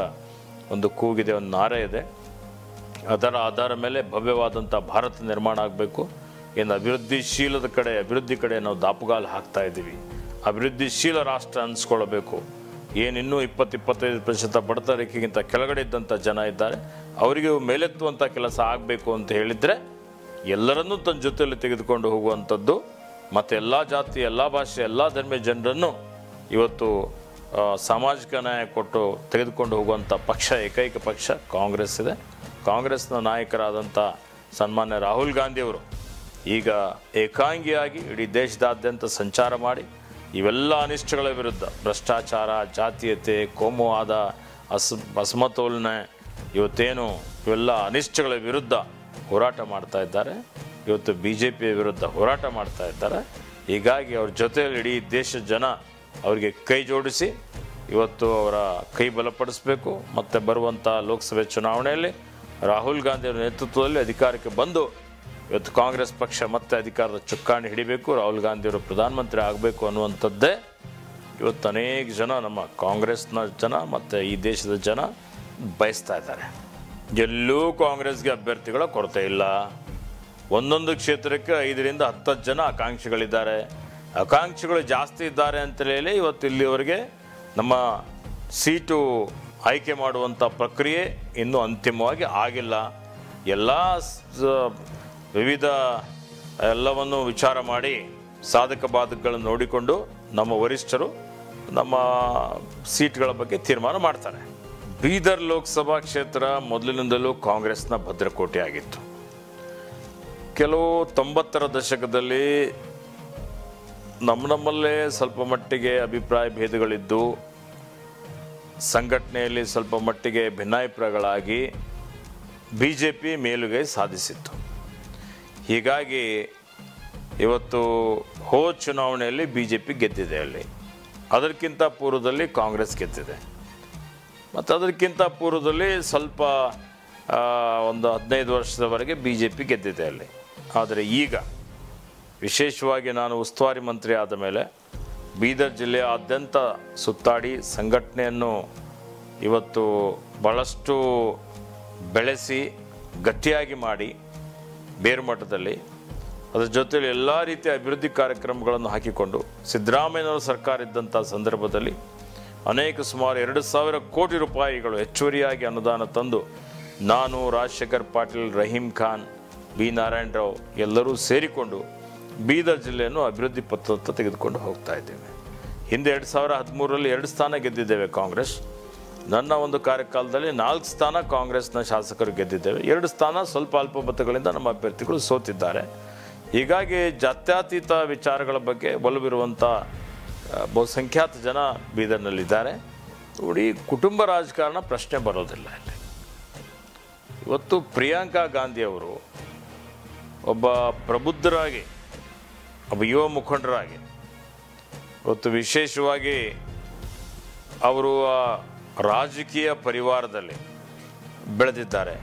ಒಂದು ಕೂಗಿದೆ, ಒಂದು ನಾರ ಇದೆ. ಅದರ ಆಧಾರ ಮೇಲೆ ಭವ್ಯವಾದಂಥ ಭಾರತ ನಿರ್ಮಾಣ ಆಗಬೇಕು. ಏನು ಅಭಿವೃದ್ಧಿಶೀಲದ ಕಡೆ, ಅಭಿವೃದ್ಧಿ ಕಡೆ ನಾವು ದಾಪುಗಾಲು ಹಾಕ್ತಾ ಇದ್ದೀವಿ. ಅಭಿವೃದ್ಧಿಶೀಲ ರಾಷ್ಟ್ರ ಅನ್ಸ್ಕೊಳ್ಬೇಕು. ಏನಿನ್ನೂ ಇಪ್ಪತ್ತು ಇಪ್ಪತ್ತೈದು ಪ್ರತಿಶತ ಬಡತ ರೇಖೆಗಿಂತ ಕೆಳಗಡೆ ಇದ್ದಂಥ ಜನ ಇದ್ದಾರೆ. ಅವರಿಗೆ ಮೇಲೆತ್ತುವಂಥ ಕೆಲಸ ಆಗಬೇಕು ಅಂತ ಹೇಳಿದರೆ ಎಲ್ಲರನ್ನೂ ತನ್ನ ಜೊತೆಯಲ್ಲಿ ತೆಗೆದುಕೊಂಡು ಹೋಗುವಂಥದ್ದು. ಮತ್ತು ಎಲ್ಲ ಜಾತಿ, ಎಲ್ಲ ಭಾಷೆ, ಎಲ್ಲ ಧರ್ಮೀಯ ಜನರನ್ನು ಇವತ್ತು ಸಾಮಾಜಿಕ ನ್ಯಾಯ ಕೊಟ್ಟು ತೆಗೆದುಕೊಂಡು ಹೋಗುವಂಥ ಪಕ್ಷ, ಏಕೈಕ ಪಕ್ಷ ಕಾಂಗ್ರೆಸ್ ಇದೆ. ಕಾಂಗ್ರೆಸ್ನ ನಾಯಕರಾದಂಥ ಸನ್ಮಾನ್ಯ ರಾಹುಲ್ ಗಾಂಧಿಯವರು ಈಗ ಏಕಾಂಗಿಯಾಗಿ ಇಡೀ ದೇಶದಾದ್ಯಂತ ಸಂಚಾರ ಮಾಡಿ ಇವೆಲ್ಲ ಅನಿಷ್ಟಗಳ ವಿರುದ್ಧ ಭ್ರಷ್ಟಾಚಾರ, ಜಾತೀಯತೆ, ಕೋಮುವಾದ, ಅಸ್, ಅಸಮತೋಲನೆ, ಇವತ್ತೇನು ಇವೆಲ್ಲ ಅನಿಷ್ಟಗಳ ವಿರುದ್ಧ ಹೋರಾಟ ಮಾಡ್ತಾ ಇದ್ದಾರೆ. ಇವತ್ತು ಬಿ ಜೆ ಪಿಯ ವಿರುದ್ಧ ಹೋರಾಟ ಮಾಡ್ತಾ ಇದ್ದಾರೆ. ಹೀಗಾಗಿ ಅವ್ರ ಜೊತೆಯಲ್ಲಿ ಇಡೀ ದೇಶದ ಜನ ಅವರಿಗೆ ಕೈ ಜೋಡಿಸಿ ಇವತ್ತು ಅವರ ಕೈ ಬಲಪಡಿಸಬೇಕು. ಮತ್ತು ಬರುವಂಥ ಲೋಕಸಭೆ ಚುನಾವಣೆಯಲ್ಲಿ ರಾಹುಲ್ ಗಾಂಧಿಯವರ ನೇತೃತ್ವದಲ್ಲಿ ಅಧಿಕಾರಕ್ಕೆ ಬಂದು ಇವತ್ತು ಕಾಂಗ್ರೆಸ್ ಪಕ್ಷ ಮತ್ತೆ ಅಧಿಕಾರದ ಚುಕ್ಕಾಣಿ ಹಿಡಿಬೇಕು, ರಾಹುಲ್ ಗಾಂಧಿ ಅವರು ಪ್ರಧಾನಮಂತ್ರಿ ಆಗಬೇಕು ಅನ್ನುವಂಥದ್ದೇ ಇವತ್ತು ಅನೇಕ ಜನ ನಮ್ಮ ಕಾಂಗ್ರೆಸ್ನ ಜನ ಮತ್ತು ಈ ದೇಶದ ಜನ ಬಯಸ್ತಾ ಇದ್ದಾರೆ. ಎಲ್ಲೂ ಕಾಂಗ್ರೆಸ್ಗೆ ಅಭ್ಯರ್ಥಿಗಳ ಕೊರತೆ ಇಲ್ಲ. ಒಂದೊಂದು ಕ್ಷೇತ್ರಕ್ಕೆ ಐದರಿಂದ ಹತ್ತು ಜನ ಆಕಾಂಕ್ಷಿಗಳಿದ್ದಾರೆ. ಆಕಾಂಕ್ಷಿಗಳು ಜಾಸ್ತಿ ಇದ್ದಾರೆ ಅಂತ ಹೇಳಿ ಇವತ್ತು ಇಲ್ಲಿವರೆಗೆ ನಮ್ಮ ಸೀಟು ಆಯ್ಕೆ ಮಾಡುವಂಥ ಪ್ರಕ್ರಿಯೆ ಇನ್ನೂ ಅಂತಿಮವಾಗಿ ಆಗಿಲ್ಲ. ಎಲ್ಲ ವಿವಿಧ ಎಲ್ಲವನ್ನು ವಿಚಾರ ಮಾಡಿ ಸಾಧಕ ಬಾಧಕಗಳನ್ನು ನೋಡಿಕೊಂಡು ನಮ್ಮ ವರಿಷ್ಠರು ನಮ್ಮ ಸೀಟ್ಗಳ ಬಗ್ಗೆ ತೀರ್ಮಾನ ಮಾಡ್ತಾರೆ. ಬೀದರ್ ಲೋಕಸಭಾ ಕ್ಷೇತ್ರ ಮೊದಲಿನಿಂದಲೂ ಕಾಂಗ್ರೆಸ್ನ ಭದ್ರಕೋಟೆ ಆಗಿತ್ತು ಕೆಲವು ತೊಂಬತ್ತರ ದಶಕದಲ್ಲಿ ನಮ್ಮ ನಮ್ಮಲ್ಲೇ ಸ್ವಲ್ಪ ಮಟ್ಟಿಗೆ ಅಭಿಪ್ರಾಯ ಭೇದಗಳಿದ್ದು, ಸಂಘಟನೆಯಲ್ಲಿ ಸ್ವಲ್ಪ ಮಟ್ಟಿಗೆ ಭಿನ್ನಾಭಿಪ್ರಾಯಗಳಾಗಿ ಬಿ ಜೆ ಪಿ ಮೇಲುಗೈ ಸಾಧಿಸಿತ್ತು. ಹೀಗಾಗಿ ಇವತ್ತು ಹೋ ಚುನಾವಣೆಯಲ್ಲಿ ಬಿ ಜೆ ಪಿ ಗೆದ್ದಿದೆ ಅಲ್ಲಿ. ಅದಕ್ಕಿಂತ ಪೂರ್ವದಲ್ಲಿ ಕಾಂಗ್ರೆಸ್ ಗೆದ್ದಿದೆ. ಮತ್ತು ಅದಕ್ಕಿಂತ ಪೂರ್ವದಲ್ಲಿ ಸ್ವಲ್ಪ ಒಂದು ಹದಿನೈದು ವರ್ಷದವರೆಗೆ ಬಿ ಜೆ ಪಿ ಗೆದ್ದಿದೆ ಅಲ್ಲಿ. ಆದರೆ ಈಗ ವಿಶೇಷವಾಗಿ ನಾನು ಉಸ್ತುವಾರಿ ಮಂತ್ರಿ ಆದ ಮೇಲೆ ಬೀದರ್ ಜಿಲ್ಲೆಯಾದ್ಯಂತ ಸುತ್ತಾಡಿ ಸಂಘಟನೆಯನ್ನು ಇವತ್ತು ಭಾಳಷ್ಟು ಬೆಳೆಸಿ ಗಟ್ಟಿಯಾಗಿ ಮಾಡಿ ಬೇರು ಮಟ್ಟದಲ್ಲಿ ಅದರ ಜೊತೆಯಲ್ಲಿ ಎಲ್ಲ ರೀತಿಯ ಅಭಿವೃದ್ಧಿ ಕಾರ್ಯಕ್ರಮಗಳನ್ನು ಹಾಕಿಕೊಂಡು ಸಿದ್ದರಾಮಯ್ಯನವರ ಸರ್ಕಾರ ಇದ್ದಂಥ ಸಂದರ್ಭದಲ್ಲಿ ಅನೇಕ ಸುಮಾರು ಎರಡು ಸಾವಿರ ಕೋಟಿ ರೂಪಾಯಿಗಳು ಹೆಚ್ಚುವರಿಯಾಗಿ ಅನುದಾನ ತಂದು ನಾನು ರಾಜಶೇಖರ್ ಪಾಟೀಲ್, ರಹೀಂ ಖಾನ್ ಬಿ ನಾರಾಯಣರಾವ್ ಎಲ್ಲರೂ ಸೇರಿಕೊಂಡು ಬೀದರ್ ಜಿಲ್ಲೆಯನ್ನು ಅಭಿವೃದ್ಧಿ ಪಥದತ್ತ ತೆಗೆದುಕೊಂಡು ಹೋಗ್ತಾ ಇದ್ದೇವೆ. ಹಿಂದೆ ಎರಡು ಸಾವಿರ ಹದಿಮೂರರಲ್ಲಿ ಎರಡು ಸ್ಥಾನ ಗೆದ್ದಿದ್ದೇವೆ ಕಾಂಗ್ರೆಸ್. ನನ್ನ ಒಂದು ಕಾರ್ಯಕಾಲದಲ್ಲಿ ನಾಲ್ಕು ಸ್ಥಾನ ಕಾಂಗ್ರೆಸ್ನ ಶಾಸಕರು ಗೆದ್ದಿದ್ದೇವೆ. ಎರಡು ಸ್ಥಾನ ಸ್ವಲ್ಪ ಅಲ್ಪ ಮತಗಳಿಂದ ನಮ್ಮ ಅಭ್ಯರ್ಥಿಗಳು ಸೋತಿದ್ದಾರೆ. ಹೀಗಾಗಿ ಜಾತ್ಯತೀತ ವಿಚಾರಗಳ ಬಗ್ಗೆ ಒಲವಿರುವಂಥ ಬಹುಸಂಖ್ಯಾತ ಜನ ಬೀದರ್ನಲ್ಲಿದ್ದಾರೆ. ನೋಡಿ, ಕುಟುಂಬ ರಾಜಕಾರಣ ಪ್ರಶ್ನೆ ಬರೋದಿಲ್ಲ ಇಲ್ಲಿ. ಇವತ್ತು ಪ್ರಿಯಾಂಕಾ ಗಾಂಧಿಯವರು ಒಬ್ಬ ಪ್ರಬುದ್ಧರಾಗಿ, ಒಬ್ಬ ಯುವ ಮುಖಂಡರಾಗಿ ಇವತ್ತು ವಿಶೇಷವಾಗಿ ಅವರು ರಾಜಕೀಯ ಪರಿವಾರದಲ್ಲಿ ಬೆಳೆದಿದ್ದಾರೆ.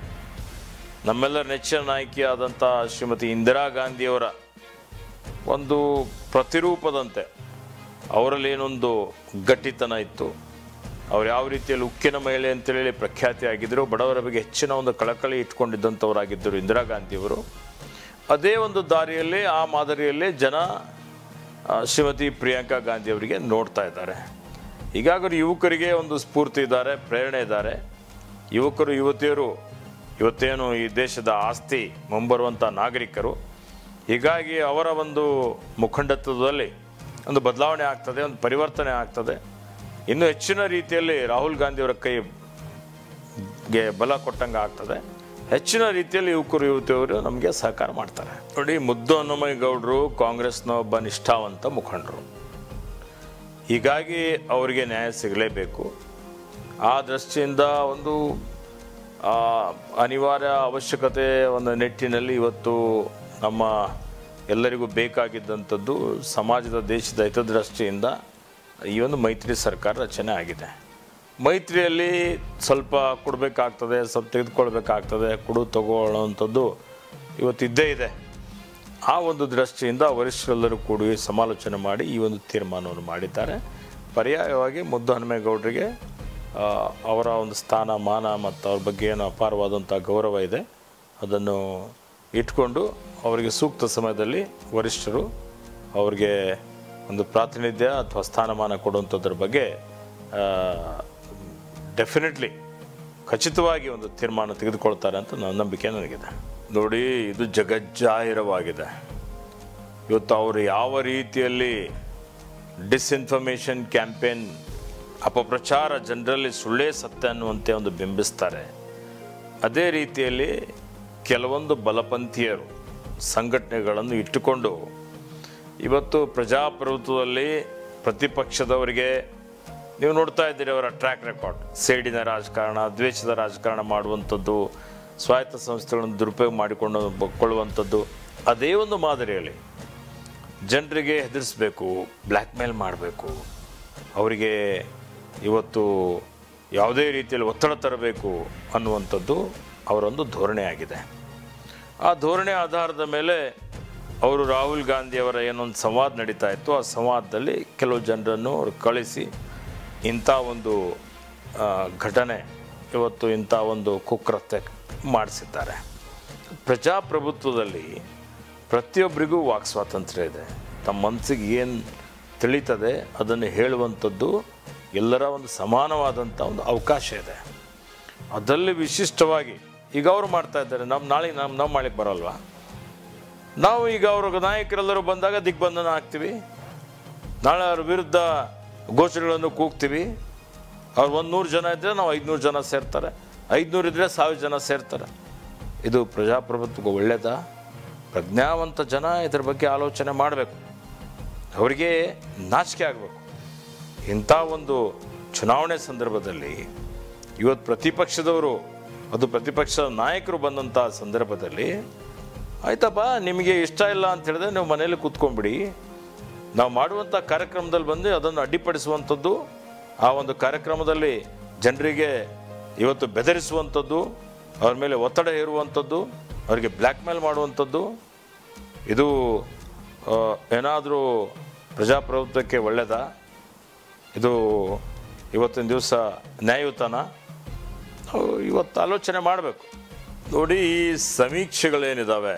ನಮ್ಮೆಲ್ಲರ ನೆಚ್ಚಿನ ನಾಯಕಿಯಾದಂಥ ಶ್ರೀಮತಿ ಇಂದಿರಾ ಗಾಂಧಿಯವರ ಒಂದು ಪ್ರತಿರೂಪದಂತೆ ಅವರಲ್ಲಿ ಏನೊಂದು ಗಟ್ಟಿತನ ಇತ್ತು. ಅವ್ರು ಯಾವ ರೀತಿಯಲ್ಲಿ ಉಕ್ಕಿನ ಮಹಿಳೆ ಅಂತೇಳಿ ಪ್ರಖ್ಯಾತಿ ಆಗಿದ್ದರು ಬಡವರ ಬಗ್ಗೆ ಹೆಚ್ಚಿನ ಒಂದು ಕಳಕಳಿ ಇಟ್ಕೊಂಡಿದ್ದಂಥವರಾಗಿದ್ದರು ಇಂದಿರಾ ಗಾಂಧಿಯವರು. ಅದೇ ಒಂದು ದಾರಿಯಲ್ಲಿ, ಆ ಮಾದರಿಯಲ್ಲಿ ಜನ ಶ್ರೀಮತಿ ಪ್ರಿಯಾಂಕಾ ಗಾಂಧಿ ಅವರಿಗೆ ನೋಡ್ತಾ ಇದ್ದಾರೆ. ಈಗಾಗಲೇ ಯುವಕರಿಗೆ ಒಂದು ಸ್ಫೂರ್ತಿ ಇದ್ದಾರೆ, ಪ್ರೇರಣೆ ಇದ್ದಾರೆ. ಯುವಕರು, ಯುವತಿಯರು, ಇವತ್ತೇನು ಈ ದೇಶದ ಆಸ್ತಿ ಮುಂಬರುವಂಥ ನಾಗರಿಕರು, ಹೀಗಾಗಿ ಅವರ ಒಂದು ಮುಖಂಡತ್ವದಲ್ಲಿ ಒಂದು ಬದಲಾವಣೆ ಆಗ್ತದೆ, ಒಂದು ಪರಿವರ್ತನೆ ಆಗ್ತದೆ. ಇನ್ನೂ ಹೆಚ್ಚಿನ ರೀತಿಯಲ್ಲಿ ರಾಹುಲ್ ಗಾಂಧಿಯವರ ಕೈಗೆ ಬಲ ಕೊಟ್ಟಂಗೆ ಆಗ್ತದೆ. ಹೆಚ್ಚಿನ ರೀತಿಯಲ್ಲಿ ಯುವಕರು, ಯುವತಿಯವರು ನಮಗೆ ಸಹಕಾರ ಮಾಡ್ತಾರೆ. ನೋಡಿ, ಮುದ್ದು ಹನುಮೇಗೌಡರು ಕಾಂಗ್ರೆಸ್ನ ಒಬ್ಬ ನಿಷ್ಠಾವಂತ ಮುಖಂಡರು. ಹೀಗಾಗಿ ಅವರಿಗೆ ನ್ಯಾಯ ಸಿಗಲೇಬೇಕು. ಆ ದೃಷ್ಟಿಯಿಂದ ಒಂದು ಅನಿವಾರ್ಯ ಅವಶ್ಯಕತೆ ಒಂದು ನಿಟ್ಟಿನಲ್ಲಿ ಇವತ್ತು ನಮ್ಮ ಎಲ್ಲರಿಗೂ ಬೇಕಾಗಿದ್ದಂಥದ್ದು ಸಮಾಜದ ದೇಶದ ಹಿತದೃಷ್ಟಿಯಿಂದ ಈ ಒಂದು ಮೈತ್ರಿ ಸರ್ಕಾರ ರಚನೆ ಆಗಿದೆ. ಮೈತ್ರಿಯಲ್ಲಿ ಸ್ವಲ್ಪ ಕೊಡಬೇಕಾಗ್ತದೆ, ಸ್ವಲ್ಪ ತೆಗೆದುಕೊಳ್ಬೇಕಾಗ್ತದೆ, ಕೊಡು ತಗೊಳ್ಳೋವಂಥದ್ದು ಇವತ್ತಿದ್ದೇ ಇದೆ. ಆ ಒಂದು ದೃಷ್ಟಿಯಿಂದ ವರಿಷ್ಠರೆಲ್ಲರೂ ಕೂಡಿ ಸಮಾಲೋಚನೆ ಮಾಡಿ ಈ ಒಂದು ತೀರ್ಮಾನವನ್ನು ಮಾಡಿದ್ದಾರೆ. ಪರ್ಯಾಯವಾಗಿ ಮುದ್ದು ಹನುಮೇಗೌಡರಿಗೆ ಅವರ ಒಂದು ಸ್ಥಾನ ಮಾನ ಮತ್ತು ಅವ್ರ ಬಗ್ಗೆ ಏನು ಅಪಾರವಾದಂಥ ಗೌರವ ಇದೆ. ಅದನ್ನು ಇಟ್ಕೊಂಡು ಅವರಿಗೆ ಸೂಕ್ತ ಸಮಯದಲ್ಲಿ ವರಿಷ್ಠರು ಅವರಿಗೆ ಒಂದು ಪ್ರಾತಿನಿಧ್ಯ ಅಥವಾ ಸ್ಥಾನಮಾನ ಕೊಡುವಂಥದ್ರ ಬಗ್ಗೆ ಡೆಫಿನೆಟ್ಲಿ ಖಚಿತವಾಗಿ ಒಂದು ತೀರ್ಮಾನ ತೆಗೆದುಕೊಳ್ತಾರೆ ಅಂತ ನನ್ನ ನಂಬಿಕೆ ನನಗಿದೆ. ನೋಡಿ, ಇದು ಜಗಜ್ಜಾಹಿರವಾಗಿದೆ. ಇವತ್ತು ಅವರು ಯಾವ ರೀತಿಯಲ್ಲಿ ಡಿಸ್ಇನ್ಫಾರ್ಮೇಷನ್ ಕ್ಯಾಂಪೇನ್ ಅಪಪ್ರಚಾರ ಜನರಲ್ಲಿ ಸುಳ್ಳೇ ಸತ್ಯ ಅನ್ನುವಂತೆ ಒಂದು ಬಿಂಬಿಸ್ತಾರೆ. ಅದೇ ರೀತಿಯಲ್ಲಿ ಕೆಲವೊಂದು ಬಲಪಂಥೀಯರು ಸಂಘಟನೆಗಳನ್ನು ಇಟ್ಟುಕೊಂಡು, ಇವತ್ತು ಪ್ರಜಾಪ್ರಭುತ್ವದಲ್ಲಿ ಪ್ರತಿಪಕ್ಷದವರಿಗೆ ನೀವು ನೋಡ್ತಾ ಇದ್ದೀರಿ ಅವರ ಟ್ರ್ಯಾಕ್ ರೆಕಾರ್ಡ್ ಸೇಡಿನ ರಾಜಕಾರಣ, ದ್ವೇಷದ ರಾಜಕಾರಣ ಮಾಡುವಂಥದ್ದು, ಸ್ವಾಯತ್ತ ಸಂಸ್ಥೆಗಳನ್ನು ದುರುಪಯೋಗ ಮಾಡಿಕೊಂಡು ಕೊಳ್ಳುವಂಥದ್ದು, ಅದೇ ಒಂದು ಮಾದರಿಯಲ್ಲಿ ಜನರಿಗೆ ಹೆದರಿಸ್ಬೇಕು ಬ್ಲ್ಯಾಕ್ ಮೇಲ್ ಮಾಡಬೇಕು. ಅವರಿಗೆ ಇವತ್ತು ಯಾವುದೇ ರೀತಿಯಲ್ಲಿ ಒತ್ತಡ ತರಬೇಕು ಅನ್ನುವಂಥದ್ದು ಅವರೊಂದು ಧೋರಣೆ ಆಗಿದೆ. ಆ ಧೋರಣೆ ಆಧಾರದ ಮೇಲೆ ಅವರು ರಾಹುಲ್ ಗಾಂಧಿಯವರ ಏನೊಂದು ಸಂವಾದ ನಡೀತಾ ಇತ್ತು, ಆ ಸಂವಾದದಲ್ಲಿ ಕೆಲವು ಜನರನ್ನು ಅವರು ಕಳಿಸಿ ಇಂಥ ಒಂದು ಘಟನೆ ಇವತ್ತು ಇಂಥ ಒಂದು ಕುಕೃತ್ಯ ಮಾಡಿಸಿದ್ದಾರೆ. ಪ್ರಜಾಪ್ರಭುತ್ವದಲ್ಲಿ ಪ್ರತಿಯೊಬ್ಬರಿಗೂ ವಾಕ್ ಸ್ವಾತಂತ್ರ್ಯ ಇದೆ. ತಮ್ಮ ಮನಸ್ಸಿಗೆ ಏನು ತಿಳಿತದೆ ಅದನ್ನು ಹೇಳುವಂಥದ್ದು ಎಲ್ಲರ ಒಂದು ಸಮಾನವಾದಂಥ ಒಂದು ಅವಕಾಶ ಇದೆ. ಅದರಲ್ಲಿ ವಿಶಿಷ್ಟವಾಗಿ ಈಗ ಅವರು ಮಾಡ್ತಾ ಇದ್ದಾರೆ ನಮ್ಮ ನಾಳೆ ನಮ್ಮ ನಮ್ಮ ಮಾಳಿಗೆ ಬರಲ್ವಾ? ನಾವು ಈಗ ಅವ್ರ ನಾಯಕರೆಲ್ಲರೂ ಬಂದಾಗ ದಿಗ್ಬಂಧನ ಆಗ್ತೀವಿ ನಾಳೆ ಅವ್ರ ವಿರುದ್ಧ ಘೋಷಣೆಗಳನ್ನು ಕೂಗ್ತೀವಿ. ಅವ್ರು ಒಂದು ನೂರು ಜನ ಇದ್ದರೆ ನಾವು ಐದುನೂರು ಜನ ಸೇರ್ತಾರೆ. ಐದುನೂರು ಇದ್ದರೆ ಸಾವಿರ ಜನ ಸೇರ್ತಾರೆ. ಇದು ಪ್ರಜಾಪ್ರಭುತ್ವಕ್ಕೆ ಒಳ್ಳೆಯದಾ ಪ್ರಜ್ಞಾವಂತ ಜನ ಇದ್ರ ಬಗ್ಗೆ ಆಲೋಚನೆ ಮಾಡಬೇಕು. ಅವರಿಗೆ ನಾಚಿಕೆ ಆಗಬೇಕು. ಇಂಥ ಒಂದು ಚುನಾವಣೆ ಸಂದರ್ಭದಲ್ಲಿ ಇವತ್ತು ಪ್ರತಿಪಕ್ಷದವರು ಅದು ಪ್ರತಿಪಕ್ಷದ ನಾಯಕರು ಬಂದಂಥ ಸಂದರ್ಭದಲ್ಲಿ, ಆಯ್ತಪ್ಪ, ನಿಮಗೆ ಇಷ್ಟ ಇಲ್ಲ ಅಂತ ಹೇಳಿದ್ರೆ ನೀವು ಮನೇಲಿ ಕೂತ್ಕೊಂಡ್ಬಿಡಿ. ನಾವು ಮಾಡುವಂಥ ಕಾರ್ಯಕ್ರಮದಲ್ಲಿ ಬಂದು ಅದನ್ನು ಅಡ್ಡಿಪಡಿಸುವಂಥದ್ದು, ಆ ಒಂದು ಕಾರ್ಯಕ್ರಮದಲ್ಲಿ ಜನರಿಗೆ ಇವತ್ತು ಬೆದರಿಸುವಂಥದ್ದು, ಅವ್ರ ಮೇಲೆ ಒತ್ತಡ ಹೇರುವಂಥದ್ದು, ಅವರಿಗೆ ಬ್ಲ್ಯಾಕ್ ಮೇಲ್ ಮಾಡುವಂಥದ್ದು, ಇದು ಏನಾದರೂ ಪ್ರಜಾಪ್ರಭುತ್ವಕ್ಕೆ ಒಳ್ಳೆಯದಾ ಇದು ಇವತ್ತಿನ ದಿವಸ ನ್ಯಾಯಯುತನ? ಇವತ್ತು ಆಲೋಚನೆ ಮಾಡಬೇಕು. ನೋಡಿ, ಈ ಸಮೀಕ್ಷೆಗಳೇನಿದ್ದಾವೆ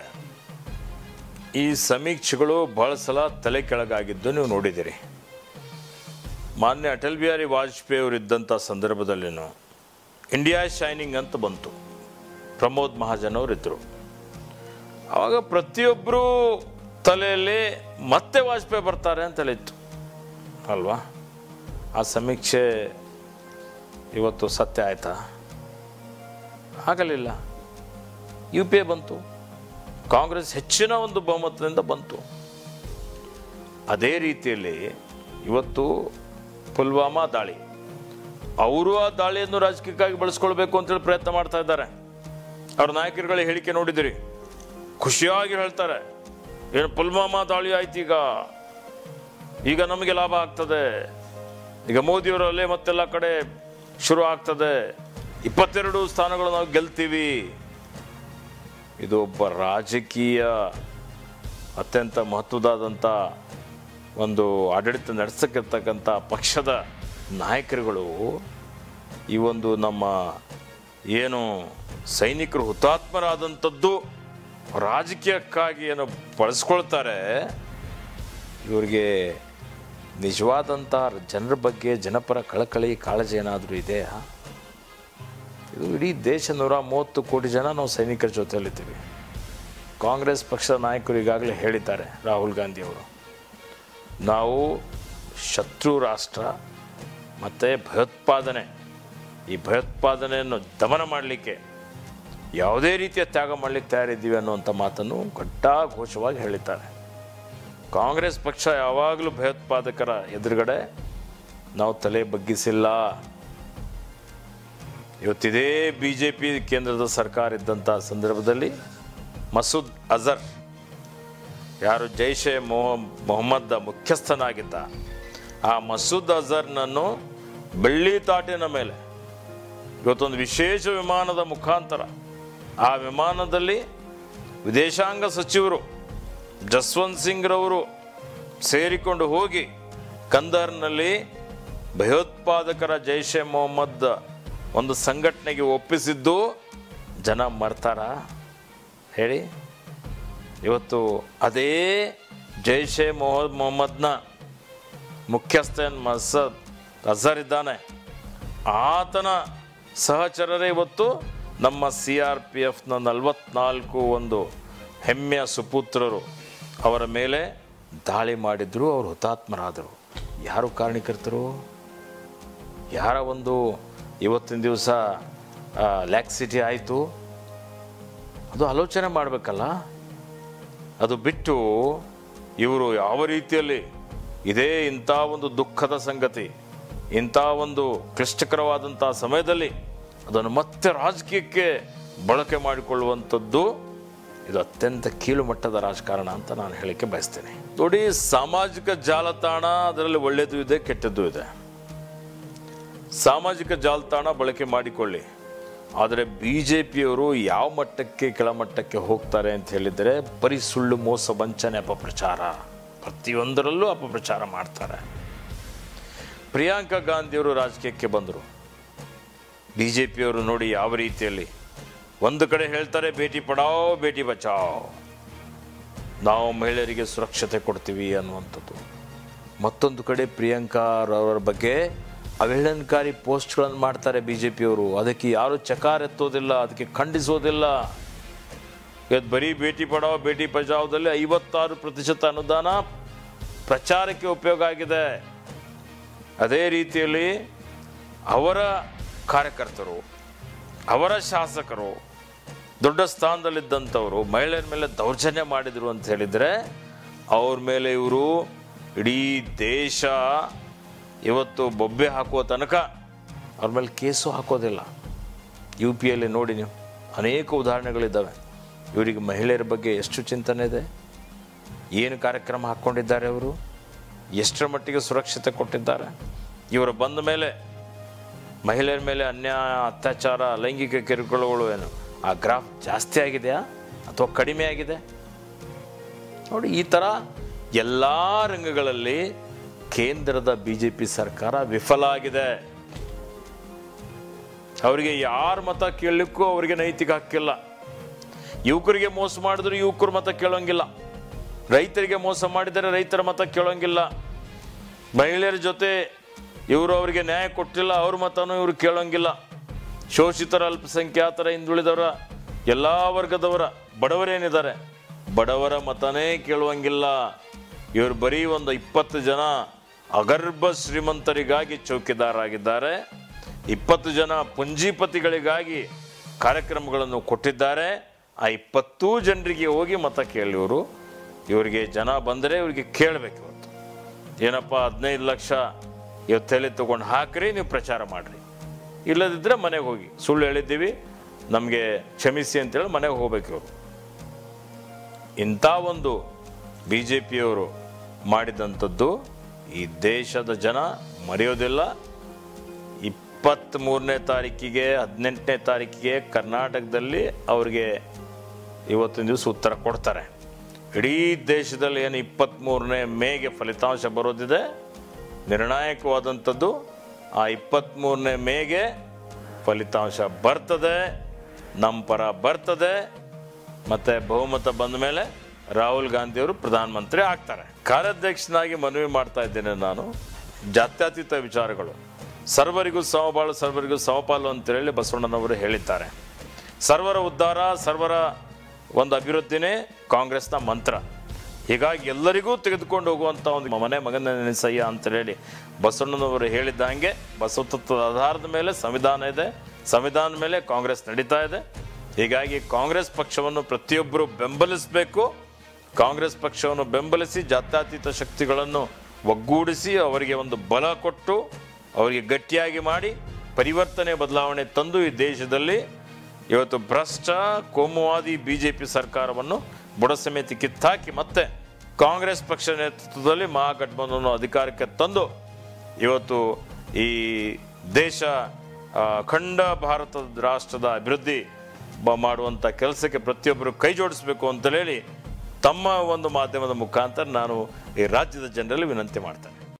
ಈ ಸಮೀಕ್ಷೆಗಳು ಬಹಳ ಸಲ ತಲೆ ಕೆಳಗಾಗಿದ್ದು ನೀವು ನೋಡಿದ್ದೀರಿ. ಮಾನ್ಯ ಅಟಲ್ ಬಿಹಾರಿ ವಾಜಪೇಯಿ ಅವರು ಇದ್ದಂಥ ಸಂದರ್ಭದಲ್ಲಿನೂ ಇಂಡಿಯಾ ಶೈನಿಂಗ್ ಅಂತ ಬಂತು. ಪ್ರಮೋದ್ ಮಹಾಜನ್ ಅವರಿದ್ದರು ಆವಾಗ ಪ್ರತಿಯೊಬ್ಬರು ತಲೆಯಲ್ಲಿ ಮತ್ತೆ ವಾಜಪೇಯಿ ಬರ್ತಾರೆ ಅಂತ ಹೇಳಿತ್ತು. ಅಲ್ವಾ? ಆ ಸಮೀಕ್ಷೆ ಇವತ್ತು ಸತ್ಯ ಆಯ್ತಾ? ಆಗಲಿಲ್ಲ. ಯು ಪಿ ಎ ಬಂತು. ಕಾಂಗ್ರೆಸ್ ಹೆಚ್ಚಿನ ಒಂದು ಬಹುಮತದಿಂದ ಬಂತು. ಅದೇ ರೀತಿಯಲ್ಲಿ ಇವತ್ತು ಪುಲ್ವಾಮಾ ದಾಳಿ. ಅವರು ಆ ದಾಳಿಯನ್ನು ರಾಜಕೀಯಕ್ಕಾಗಿ ಬಳಸ್ಕೊಳ್ಬೇಕು ಅಂತೇಳಿ ಪ್ರಯತ್ನ ಮಾಡ್ತಾ ಇದ್ದಾರೆ. ಅವ್ರ ನಾಯಕರುಗಳ ಹೇಳಿಕೆ ನೋಡಿದಿರಿ. ಖುಷಿಯಾಗಿ ಹೇಳ್ತಾರೆ, ಏನು ಪುಲ್ವಾಮಾ ದಾಳಿ ಆಯ್ತು ಈಗ. ಈಗ ನಮಗೆ ಲಾಭ ಆಗ್ತದೆ. ಈಗ ಮೋದಿಯವರಲ್ಲೇ ಮತ್ತೆಲ್ಲ ಕಡೆ ಶುರು ಆಗ್ತದೆ. ಇಪ್ಪತ್ತೆರಡು ಸ್ಥಾನಗಳು ನಾವು ಗೆಲ್ತೀವಿ. ಇದು ಒಬ್ಬ ರಾಜಕೀಯ ಅತ್ಯಂತ ಮಹತ್ವದಾದಂಥ ಒಂದು ಆಡಳಿತ ನಡೆಸಕ್ಕಿರ್ತಕ್ಕಂಥ ಪಕ್ಷದ ನಾಯಕರುಗಳು ಈ ಒಂದು ನಮ್ಮ ಏನು ಸೈನಿಕರು ಹುತಾತ್ಮರಾದಂಥದ್ದು ರಾಜಕೀಯಕ್ಕಾಗಿ ಏನು ಬಳಸ್ಕೊಳ್ತಾರೆ, ಇವರಿಗೆ ನಿಜವಾದಂಥ ಜನರ ಬಗ್ಗೆ ಜನಪರ ಕಳಕಳಿ ಕಾಳಜಿ ಏನಾದರೂ ಇದೆಯಾ? ಇದು ಇಡೀ ದೇಶ ನೂರ ಮೂವತ್ತು ಕೋಟಿ ಜನ ನಾವು ಸೈನಿಕರ ಜೊತೆಯಲ್ಲಿದ್ದೀವಿ. ಕಾಂಗ್ರೆಸ್ ಪಕ್ಷದ ನಾಯಕರು ಈಗಾಗಲೇ ಹೇಳಿದ್ದಾರೆ ರಾಹುಲ್ ಗಾಂಧಿಯವರು ನಾವು ಶತ್ರು ರಾಷ್ಟ್ರ ಮತ್ತು ಭಯೋತ್ಪಾದನೆ. ಈ ಭಯೋತ್ಪಾದನೆಯನ್ನು ದಮನ ಮಾಡಲಿಕ್ಕೆ ಯಾವುದೇ ರೀತಿಯ ತ್ಯಾಗ ಮಾಡಲಿಕ್ಕೆ ತಯಾರಿದ್ದೀವಿ ಅನ್ನುವಂಥ ಮಾತನ್ನು ಘೋಷವಾಗಿ ಹೇಳಿದ್ದಾರೆ. ಕಾಂಗ್ರೆಸ್ ಪಕ್ಷ ಯಾವಾಗಲೂ ಭಯೋತ್ಪಾದಕರ ಎದುರುಗಡೆ ನಾವು ತಲೆ ಬಗ್ಗಿಸಿಲ್ಲ. ಇವತ್ತಿದೇ ಬಿ ಜೆ ಪಿ ಕೇಂದ್ರದ ಸರ್ಕಾರ ಇದ್ದಂಥ ಸಂದರ್ಭದಲ್ಲಿ ಮಸೂದ್ ಅಜರ್, ಯಾರು ಜೈಷೆ ಮೊಹ ಮೊಹಮ್ಮದ್ದ ಮುಖ್ಯಸ್ಥನಾಗಿದ್ದ, ಆ ಮಸೂದ್ ಅಜರ್ನನ್ನು ಬೆಳ್ಳಿ ತಾಟಿನ ಮೇಲೆ, ಇವತ್ತೊಂದು ವಿಶೇಷ ವಿಮಾನದ ಮುಖಾಂತರ, ಆ ವಿಮಾನದಲ್ಲಿ ವಿದೇಶಾಂಗ ಸಚಿವರು ಜಸ್ವಂತ್ ಸಿಂಗ್ರವರು ಸೇರಿಕೊಂಡು ಹೋಗಿ ಕಂದರ್ನಲ್ಲಿ ಭಯೋತ್ಪಾದಕರ ಜೈಷೆ ಮೊಹಮ್ಮದ್ ಒಂದು ಸಂಘಟನೆಗೆ ಒಪ್ಪಿಸಿದ್ದು ಜನ ಮರ್ತಾರ. ಹೇಳಿ. ಇವತ್ತು ಅದೇ ಜೈಷೆ ಮೊಹದ್ ಮೊಹಮ್ಮದ್ನ ಮುಖ್ಯಸ್ಥನ್ ಮಸದ್ ಅಜರ್ ಇದ್ದಾನೆ. ಆತನ ಸಹಚರರೇ ಇವತ್ತು ನಮ್ಮ ಸಿ ಆರ್ ಪಿ ಎಫ್ನ ನಲವತ್ನಾಲ್ಕು ಒಂದು ಹೆಮ್ಮೆಯ ಸುಪುತ್ರರು. ಅವರ ಮೇಲೆ ದಾಳಿ ಮಾಡಿದ್ರು, ಅವರು ಹುತಾತ್ಮರಾದರು. ಯಾರು ಕಾರಣೀಕರ್ತರು ಯಾರ ಒಂದು ಇವತ್ತಿನ ದಿವಸ ಲ್ಯಾಕ್ಸಿಟಿ ಆಯಿತು. ಅದು ಆಲೋಚನೆ ಮಾಡಬೇಕಲ್ಲ? ಅದು ಬಿಟ್ಟು ಇವರು ಯಾವ ರೀತಿಯಲ್ಲಿ ಇದೇ ಇಂಥ ಒಂದು ದುಃಖದ ಸಂಗತಿ, ಇಂಥ ಒಂದು ಕ್ಲಿಷ್ಟಕರವಾದಂಥ ಸಮಯದಲ್ಲಿ ಅದನ್ನು ಮತ್ತೆ ರಾಜಕೀಯಕ್ಕೆ ಬಳಕೆ ಮಾಡಿಕೊಳ್ಳುವಂಥದ್ದು ಇದು ಅತ್ಯಂತ ಕೀಳು ಮಟ್ಟದ ರಾಜಕಾರಣ ಅಂತ ನಾನು ಹೇಳಕ್ಕೆ ಬಯಸ್ತೇನೆ. ನೋಡಿ, ಸಾಮಾಜಿಕ ಜಾಲತಾಣ, ಅದರಲ್ಲಿ ಒಳ್ಳೆಯದು ಇದೆ, ಕೆಟ್ಟದ್ದು ಇದೆ. ಸಾಮಾಜಿಕ ಜಾಲತಾಣ ಬಳಕೆ ಮಾಡಿಕೊಳ್ಳಿ. ಆದರೆ ಬಿ ಜೆ ಪಿಯವರು ಯಾವ ಮಟ್ಟಕ್ಕೆ ಕೆಳಮಟ್ಟಕ್ಕೆ ಹೋಗ್ತಾರೆ ಅಂತ ಹೇಳಿದರೆ ಬರೀ ಸುಳ್ಳು ಮೋಸ ವಂಚನೆ ಅಪಪ್ರಚಾರ. ಪ್ರತಿಯೊಂದರಲ್ಲೂ ಅಪಪ್ರಚಾರ ಮಾಡ್ತಾರೆ. ಪ್ರಿಯಾಂಕಾ ಗಾಂಧಿಯವರು ರಾಜಕೀಯಕ್ಕೆ ಬಂದರು. ಬಿ ಜೆ ಪಿಯವರು ನೋಡಿ ಯಾವ ರೀತಿಯಲ್ಲಿ ಒಂದು ಕಡೆ ಹೇಳ್ತಾರೆ, ಭೇಟಿ ಪಡಾವ್, ಭೇಟಿ ಬಚಾವ್. ನಾವು ಮಹಿಳೆಯರಿಗೆ ಸುರಕ್ಷತೆ ಕೊಡ್ತೀವಿ ಅನ್ನುವಂಥದ್ದು. ಮತ್ತೊಂದು ಕಡೆ ಪ್ರಿಯಾಂಕಾ ಅವರ ಬಗ್ಗೆ ಅವಹೇಳನಕಾರಿ ಪೋಸ್ಟ್ಗಳನ್ನು ಮಾಡ್ತಾರೆ ಬಿ ಜೆ ಪಿಯವರು ಅದಕ್ಕೆ ಯಾರು ಚಕಾರ ಎತ್ತೋದಿಲ್ಲ, ಅದಕ್ಕೆ ಖಂಡಿಸೋದಿಲ್ಲ. ಇವತ್ತು ಬರೀ ಭೇಟಿ ಪಡಾವ್ ಭೇಟಿ ಬಚಾವದಲ್ಲಿ ಐವತ್ತಾರು ಪ್ರತಿಶತ ಅನುದಾನ ಪ್ರಚಾರಕ್ಕೆ ಉಪಯೋಗ ಆಗಿದೆ. ಅದೇ ರೀತಿಯಲ್ಲಿ ಅವರ ಕಾರ್ಯಕರ್ತರು, ಅವರ ಶಾಸಕರು, ದೊಡ್ಡ ಸ್ಥಾನದಲ್ಲಿದ್ದಂಥವರು, ಮಹಿಳೆಯರ ಮೇಲೆ ದೌರ್ಜನ್ಯ ಮಾಡಿದರು ಅಂತ ಹೇಳಿದರೆ, ಅವ್ರ ಮೇಲೆ ಇವರು ಇಡೀ ದೇಶ ಇವತ್ತು ಬೊಬ್ಬೆ ಹಾಕುವ ತನಕ ಅವ್ರ ಮೇಲೆ ಕೇಸು ಹಾಕೋದಿಲ್ಲ. ಯು ಪಿ ಎಲ್ಲಿ ನೋಡಿ ನೀವು. ಅನೇಕ ಉದಾಹರಣೆಗಳಿದ್ದಾವೆ. ಇವರಿಗೆ ಮಹಿಳೆಯರ ಬಗ್ಗೆ ಎಷ್ಟು ಚಿಂತನೆ ಇದೆ? ಏನು ಕಾರ್ಯಕ್ರಮ ಹಾಕ್ಕೊಂಡಿದ್ದಾರೆ ಅವರು? ಎಷ್ಟರ ಮಟ್ಟಿಗೆ ಸುರಕ್ಷತೆ ಕೊಟ್ಟಿದ್ದಾರೆ? ಇವರು ಬಂದ ಮೇಲೆ ಮಹಿಳೆಯರ ಮೇಲೆ ಅನ್ಯಾಯ, ಅತ್ಯಾಚಾರ ಲೈಂಗಿಕ ಕಿರುಕುಳಗಳು ಏನು? ಆ ಗ್ರಾಫ್ ಜಾಸ್ತಿ ಆಗಿದೆಯಾ? ಅಥವಾ ಕಡಿಮೆ ಆಗಿದೆ? ನೋಡಿ, ಈ ಥರ ಎಲ್ಲ ರಂಗಗಳಲ್ಲಿ ಕೇಂದ್ರದ ಬಿ ಜೆ ಪಿ ಸರ್ಕಾರ ವಿಫಲ ಆಗಿದೆ. ಅವರಿಗೆ ಯಾರ ಮತ ಕೇಳಲಿಕ್ಕೂ ಅವರಿಗೆ ನೈತಿಕ ಹಕ್ಕಿಲ್ಲ. ಯುವಕರಿಗೆ ಮೋಸ ಮಾಡಿದ್ರೆ ಯುವಕರು ಮತ ಕೇಳೋಂಗಿಲ್ಲ. ರೈತರಿಗೆ ಮೋಸ ಮಾಡಿದರೆ ರೈತರ ಮತ ಕೇಳೋಂಗಿಲ್ಲ. ಮಹಿಳೆಯರ ಜೊತೆ ಇವರು ಅವರಿಗೆ ನ್ಯಾಯ ಕೊಟ್ಟಿಲ್ಲ, ಅವ್ರ ಮತನೂ ಇವರು ಕೇಳೋಂಗಿಲ್ಲ. ಶೋಷಿತರ ಅಲ್ಪಸಂಖ್ಯಾತರ ಹಿಂದುಳಿದವರ, ಎಲ್ಲ ವರ್ಗದವರ ಬಡವರೇನಿದ್ದಾರೆ ಬಡವರ ಮತನೇ ಕೇಳುವಂಗಿಲ್ಲ. ಇವರು ಬರೀ ಒಂದು ಇಪ್ಪತ್ತು ಜನ ಅಗರ್ಭ ಶ್ರೀಮಂತರಿಗಾಗಿ ಚೌಕಿದಾರಾಗಿದ್ದಾರೆ. ಇಪ್ಪತ್ತು ಜನ ಪುಂಜಿಪತಿಗಳಿಗಾಗಿ ಕಾರ್ಯಕ್ರಮಗಳನ್ನು ಕೊಟ್ಟಿದ್ದಾರೆ. ಆ ಇಪ್ಪತ್ತೂ ಜನರಿಗೆ ಹೋಗಿ ಮತ ಕೇಳಿವರು ಇವರಿಗೆ ಜನ ಬಂದರೆ ಇವರಿಗೆ ಕೇಳಬೇಕು ಇವತ್ತು. ಏನಪ್ಪ, ಹದಿನೈದು ಲಕ್ಷ ಇವತ್ತು ತಲೆ ತೊಗೊಂಡು ಹಾಕ್ರಿ, ನೀವು ಪ್ರಚಾರ ಮಾಡಿರಿ. ಇಲ್ಲದಿದ್ದರೆ ಮನೆಗೆ ಹೋಗಿ. ಸುಳ್ಳು ಹೇಳಿದ್ದೀವಿ, ನಮಗೆ ಕ್ಷಮಿಸಿ ಅಂತೇಳಿ ಮನೆಗೆ ಹೋಗ್ಬೇಕು ಇವರು. ಇಂಥ ಒಂದು ಬಿ ಜೆ ಪಿಯವರು ಮಾಡಿದಂಥದ್ದು ಈ ದೇಶದ ಜನ ಮರೆಯೋದಿಲ್ಲ. ಇಪ್ಪತ್ತ್ಮೂರನೇ ತಾರೀಕಿಗೆ, ಹದಿನೆಂಟನೇ ತಾರೀಕಿಗೆ ಕರ್ನಾಟಕದಲ್ಲಿ ಅವ್ರಿಗೆ ಇವತ್ತಿನ ದಿವಸ ಉತ್ತರ ಕೊಡ್ತಾರೆ. ಇಡೀ ದೇಶದಲ್ಲಿ ಏನು ಇಪ್ಪತ್ತ್ಮೂರನೇ ಮೇಗೆ ಫಲಿತಾಂಶ ಬರೋದಿದೆ. ನಿರ್ಣಾಯಕವಾದಂಥದ್ದು ಆ ಇಪ್ಪತ್ತ್ಮೂರನೇ ಮೇಗೆ ಫಲಿತಾಂಶ ಬರ್ತದೆ ನಮ್ಮ ಪರ ಬರ್ತದೆ. ಮತ್ತು ಬಹುಮತ ಬಂದ ಮೇಲೆ ರಾಹುಲ್ ಗಾಂಧಿಯವರು ಪ್ರಧಾನಮಂತ್ರಿ ಆಗ್ತಾರೆ. ಕಾರ್ಯಾಧ್ಯಕ್ಷನಾಗಿ ಮನವಿ ಮಾಡ್ತಾ ಇದ್ದೇನೆ ನಾನು. ಜಾತ್ಯತೀತ ವಿಚಾರಗಳು. ಸರ್ವರಿಗೂ ಸಮಬಾಳು, ಸರ್ವರಿಗೂ ಸಮಪಾಲು ಅಂತೇಳಿ ಬಸವಣ್ಣನವರು ಹೇಳಿದ್ದಾರೆ. ಸರ್ವರ ಉದ್ಧಾರ, ಸರ್ವರ ಒಂದು ಅಭಿವೃದ್ಧಿನೇ ಕಾಂಗ್ರೆಸ್ನ ಮಂತ್ರ. ಹೀಗಾಗಿ ಎಲ್ಲರಿಗೂ ತೆಗೆದುಕೊಂಡು ಹೋಗುವಂಥ ಒಂದು ಮನೆ ಮಗನ ನೆನೆಸಯ್ಯ ಅಂತ ಹೇಳಿ ಬಸವಣ್ಣನವರು ಹೇಳಿದ್ದ ಹಾಗೆ ಬಸವತತ್ವದ ಆಧಾರದ ಮೇಲೆ ಸಂವಿಧಾನ ಇದೆ. ಸಂವಿಧಾನದ ಮೇಲೆ ಕಾಂಗ್ರೆಸ್ ನಡೀತಾ ಇದೆ. ಹೀಗಾಗಿ ಕಾಂಗ್ರೆಸ್ ಪಕ್ಷವನ್ನು ಪ್ರತಿಯೊಬ್ಬರು ಬೆಂಬಲಿಸಬೇಕು. ಕಾಂಗ್ರೆಸ್ ಪಕ್ಷವನ್ನು ಬೆಂಬಲಿಸಿ ಜಾತ್ಯತೀತ ಶಕ್ತಿಗಳನ್ನು ಒಗ್ಗೂಡಿಸಿ ಅವರಿಗೆ ಒಂದು ಬಲ ಕೊಟ್ಟು ಅವರಿಗೆ ಗಟ್ಟಿಯಾಗಿ ಮಾಡಿ ಪರಿವರ್ತನೆ ಬದಲಾವಣೆ ತಂದು ಈ ದೇಶದಲ್ಲಿ ಇವತ್ತು ಭ್ರಷ್ಟ, ಕೋಮುವಾದಿ ಬಿ ಜೆ ಪಿ ಸರ್ಕಾರವನ್ನು ಬುಡ ಸಮೇತ ಕಿತ್ತಾಕಿ ಮತ್ತೆ ಕಾಂಗ್ರೆಸ್ ಪಕ್ಷ ನೇತೃತ್ವದಲ್ಲಿ ಮಹಾಗಠಬಂಧನ ಅಧಿಕಾರಕ್ಕೆ ತಂದು ಇವತ್ತು ಈ ದೇಶ ಖಂಡ ಭಾರತದ ರಾಷ್ಟ್ರದ ಅಭಿವೃದ್ಧಿ ಮಾಡುವಂಥ ಕೆಲಸಕ್ಕೆ ಪ್ರತಿಯೊಬ್ಬರು ಕೈ ಜೋಡಿಸಬೇಕು ಅಂತ ಹೇಳಿ ತಮ್ಮ ಒಂದು ಮಾಧ್ಯಮದ ಮುಖಾಂತರ ನಾನು ಈ ರಾಜ್ಯದ ಜನರಲ್ಲಿ ವಿನಂತಿ ಮಾಡ್ತೇನೆ.